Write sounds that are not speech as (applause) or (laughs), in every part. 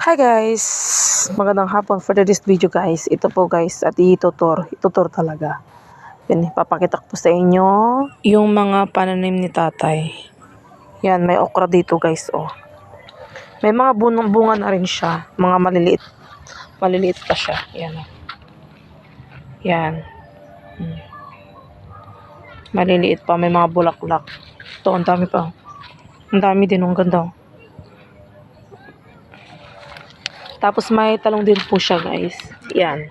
Hi guys! Magandang hapon for this video guys. Ito po guys at itutur. Itutur talaga. Yan, ipapakita ko sa inyo yung mga pananim ni tatay. Yan, may okra dito guys oh. May mga bunong bunga na rin siya. Mga maliliit. Maliliit pa siya. Yan oh. Yan. Hmm. Maliliit pa. May mga bulaklak. Ito, ang dami pa. Ang dami din. Ang ganda oh. Tapos may talong din po siya guys. Yan.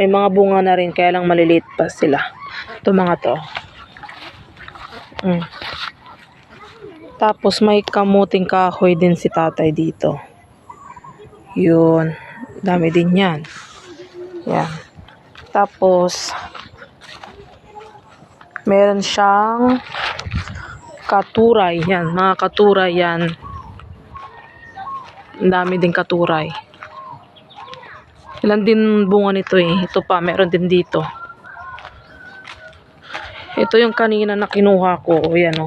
May mga bunga na rin kaya lang maliliit pa sila. Ito mga to. Mm. Tapos may kamuting kahoy din si tatay dito. Yun. Dami din yan. Yan. Tapos meron siyang katuray. Yan. Mga katuray yan. Ang dami din katuray. Ilan din bunga nito eh. Ito pa, meron din dito. Ito yung kanina na kinuha ko. O yan o.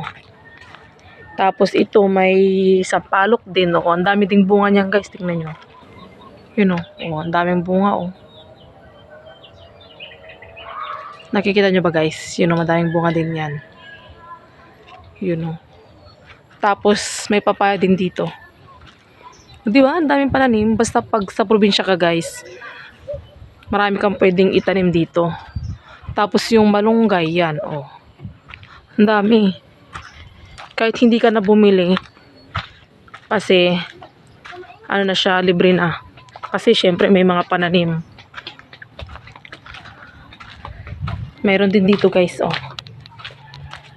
Tapos ito may sapalok din o. Ang dami ding bunga niyan guys. Tingnan nyo. Yun o. O, ang daming bunga o. Nakikita nyo ba guys? Yun o, madaming bunga din yan. Yun o. Tapos may papaya din dito. Di ba? Ang daming pananim. Basta pag sa probinsya ka guys, marami kang pwedeng itanim dito. Tapos yung malunggay, yan, oh. Ang dami. Kahit hindi ka na bumili, kasi, ano na siya, libre na. Kasi syempre may mga pananim. Meron din dito guys, oh.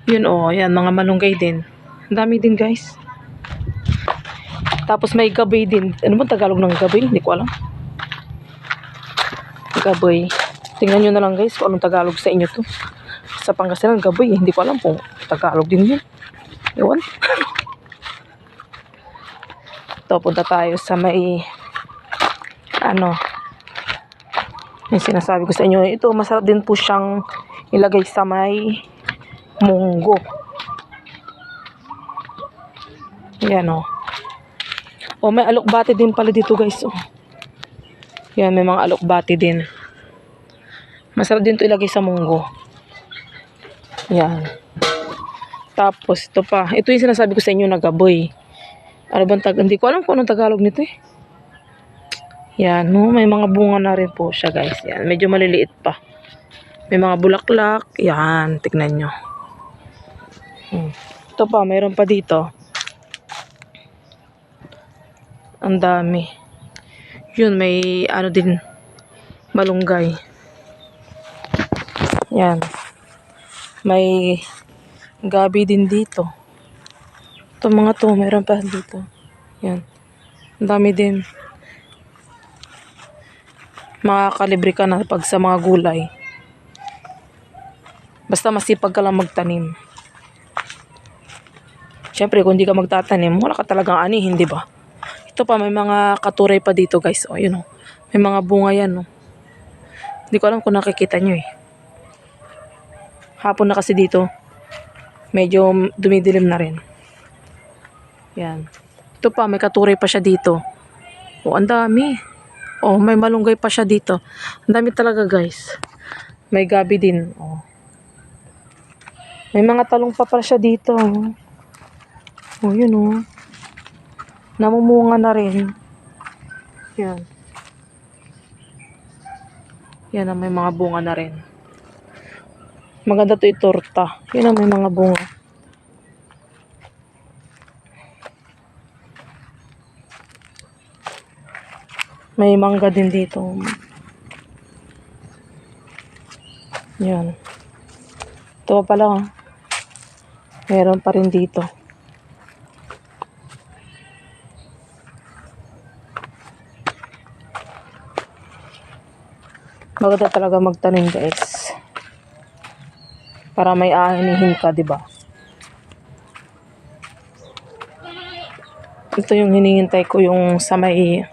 Yun, oh, yan, mga malunggay din. Ang dami din guys. Tapos may gabay din. Ano ba Tagalog ng gabay? Hindi ko alam. Gabay. Tingnan nyo na lang guys kung anong Tagalog sa inyo to. Sa Pangasinan, gabay. Hindi ko alam kung Tagalog din yun. Ewan. (laughs) Ito, punta tayo sa may ano yung sinasabi ko sa inyo. Ito, masarap din po siyang ilagay sa may munggo. Yan o. Oh, may alokbati din pala dito guys. Oh. Yan, may mga alokbati din. Masarap din to ilagay sa munggo. Yan. Tapos, ito pa. Ito yung sinasabi ko sa inyo na gaboy. Ano bang tag... Hindi ko alam kung anong Tagalog nito eh. Yan, no? May mga bunga na rin po siya guys. Yan, medyo maliliit pa. May mga bulaklak. Yan, tignan nyo. Hmm. Ito pa, mayroon pa dito. Ang dami. Yun, may ano din, malunggay. Yan. May gabi din dito. Ito mga to, meron pa dito. Yan. Ang dami din. Makakalibre ka na pag sa mga gulay. Basta masipag ka lang magtanim. Siyempre, kung hindi ka magtatanim, wala ka talagang anihin, di ba? Ito pa, may mga katuray pa dito, guys. O, yun o. May mga bunga yan, o. Hindi ko alam kung nakikita nyo, eh. Hapon na kasi dito. Medyo dumidilim na rin. Yan. Ito pa, may katuray pa siya dito. O, ang dami. O, may malunggay pa siya dito. Ang dami talaga, guys. May gabi din. O. May mga talong pa pala siya dito. O, yun o. Namumunga na rin. Yan. Yan ang may mga bunga na rin. Maganda to itorta. Yan ang may mga bunga. May mangga din dito. Yan. Ito pa pala. oh. Meron pa rin dito. Maganda talaga magtanim guys. Para may aanihin ka, di ba? Ito yung hinihintay ko yung sa may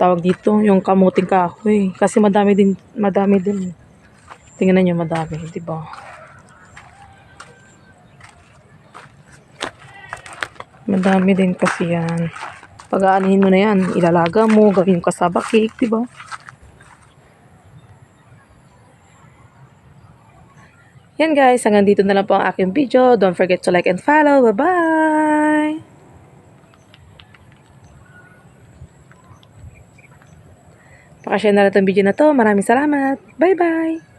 tawag dito, yung kamuting kahoy. Kasi madami din, madami din. Tingnan niyo madami, di ba? Madami din kasi yan. Pag-aanihin mo na yan, ilalaga mo, gawin yung kasaba cake, di ba? Yan guys, hanggang dito na lang po ang aking video. Don't forget to like and follow. Bye-bye! Pakashare na lang itong video na to. Maraming salamat. Bye-bye!